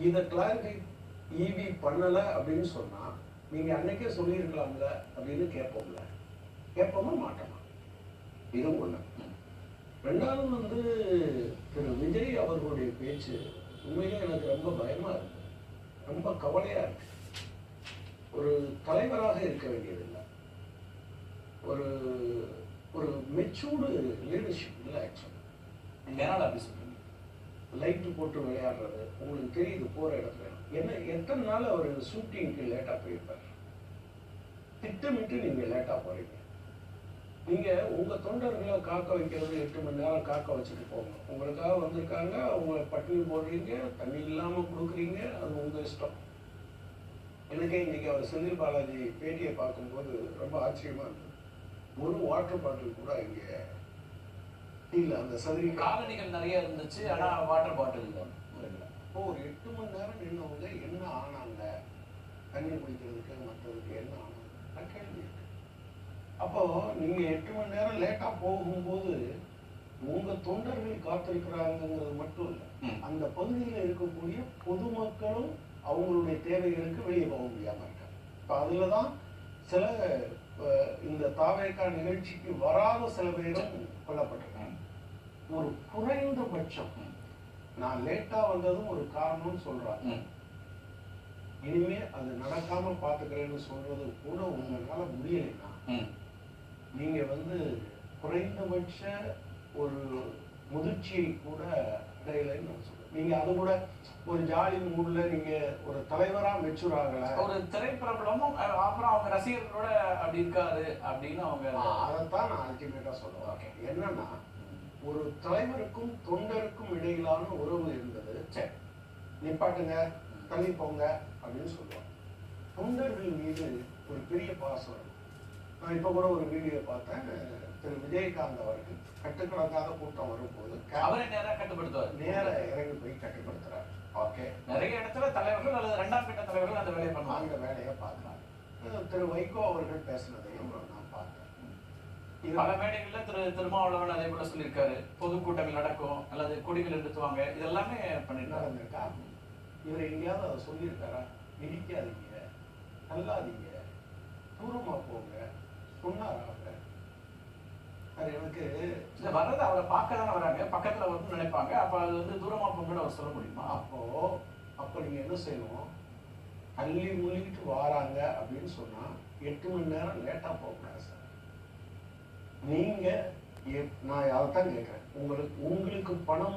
இதை clarify EV பண்ணலை அப்படின்னு சொன்னால் நீங்கள் அன்னைக்கே சொல்லியிருக்கலாம்ல அப்படின்னு கேட்போம்ல. கேட்போமா மாட்டோமா? இது ஒண்ணு. ரெண்டாவது வந்து திரு விஜய் அவர்களுடைய பேச்சு உண்மையிலே எனக்கு ரொம்ப பயமா இருக்கு. ரொம்ப கவலையா இருக்கு. ஒரு தலைவராக இருக்க வேண்டியதில்லை. ஒரு ஒரு மெச்சூர்டு லீடர்ஷிப் இல்லை ஆக்சுவலி எதனால அப்படி சொல்றீங்க? லைட்டு போட்டு விளையாடுறது உங்களுக்கு தெரியுது போகிற இடத்துல. என்ன எத்தனை நாள் அவர் ஷூட்டிங்க்கு லேட்டாக போயிருப்பார்? திட்டமிட்டு நீங்கள் லேட்டாக போகிறீங்க நீங்கள் உங்கள் தொண்டர்களை காக்க வைக்கிறது எட்டு மணி நேரம் காக்க வச்சுட்டு போங்க. உங்களுக்காக வந்திருக்காங்க அவங்கள பட்டினி போடுறீங்க தண்ணி இல்லாமல் கொடுக்குறீங்க அது உங்கள் இஷ்டம். எனக்கே இன்றைக்கி அவர் செந்தில் பாலாஜி பேட்டியை பார்க்கும்போது ரொம்ப ஆச்சரியமாக இருந்தது. ஒரு வாட்டர் பாட்டில் கூட இங்கே இல்ல அந்த சதுரி காலணிகள் நிறைய இருந்துச்சு ஆனா வாட்டர் பாட்டில் இல்லை. இப்போ ஒரு எட்டு மணி நேரம் நின்னவங்க என்ன ஆனாங்க? தண்ணி குடிக்கிறதுக்கு மற்றதுக்கு என்ன ஆனாங்க? கேள்வி இருக்கு. அப்போ நீங்க எட்டு மணி நேரம் லேட்டா போகும்போது உங்க தொண்டர்கள் காத்திருக்கிறாங்கிறது மட்டும் இல்லை. அந்த பகுதியில் இருக்கக்கூடிய பொதுமக்களும் அவங்களுடைய தேவைகளுக்கு வெளியே போக முடியாம இருக்காங்க. இப்போ அதுல தான் சில இந்த தாவேக்கா நிகழ்ச்சிக்கு வராத சில பேரும் கொல்லப்பட்டிருக்காங்க ஒரு குறைந்தபட்சம். நான் லேட்டா வந்ததும் ஒரு காரணம்னு சொல்றாங்க. இனிமே அது நடக்காம பாத்துக்கிறேன்னு சொல்றது கூட உங்களால முடியலைன்னா. நீங்க வந்து குறைந்தபட்ச ஒரு முதிர்ச்சியை கூட சொல்றேன். நீங்க அது கூட ஒரு ஜாலி மூட்ல நீங்க ஒரு தலைவரா மெச்சூர் ஆகல. ஒரு திரைப்பிரபலமும் அப்புறம் அவங்க ரசிகர்களோட அப்படி இருக்காரு அப்படின்னு அவங்க அதைத்தான் நான் அல்டிமேட்டா சொல்லுவேன். என்னன்னா ஒரு தலைவருக்கும் தொண்டருக்கும் இடையிலான உறவு இருந்தது சரி நிப்பாட்டுங்க தள்ளி போங்க அப்படின்னு சொல்லுவாங்க. தொண்டர்கள் மீது ஒரு பெரிய பாசம் நான் இப்போ கூட ஒரு வீடியோ பார்த்தேன். திரு விஜயகாந்த் அவர்கள் கட்டுக்கணக்காத கூட்டம் வரும்போது அவரை நேரா கட்டுப்படுத்துவார். நேர இறங்கி போய் கட்டுப்படுத்துறாரு. ஓகே. நிறைய இடத்துல தலைவர்கள் அல்லது இரண்டாம் கட்ட தலைவர்கள் அந்த வேலையை பண்ணுவாங்க. அந்த வேலையை பார்க்குறாங்க திரு வைகோ அவர்கள் பேசினதையும் நான் பார்த்தேன். பல மேடைகள்ல திரு திருமாவளவன் அதே போல சொல்லியிருக்காரு. பொதுக்கூட்டங்கள் நடக்கும் அல்லது கொடிகள் நிறுத்துவாங்க இதெல்லாமே பண்ணிருக்காரு நடந்திருக்கா? இவர் எங்கேயாவது அதை சொல்லியிருக்காரா? இடிக்காதீங்க. தள்ளாதீங்க தூரமா போங்க சொன்னாரா அவர் சார் எனக்கு இந்த வர்றது அவரை பார்க்க தானே வராங்க. பக்கத்தில் வந்து நினைப்பாங்க. அப்போ அது வந்து தூரமாக போகணும்னு அவர் சொல்ல முடியுமா? அப்போ அப்போ நீங்கள் என்ன செய்யணும்? அள்ளி மூழ்கிட்டு வாராங்க அப்படின்னு சொன்னால் எட்டு மணி நேரம் லேட்டாக போகக்கூடாது சார். நீங்கள் எப்- நான் அதைத்தான் கேட்குறேன். உங்களுக்கு உங்களுக்கு பணம்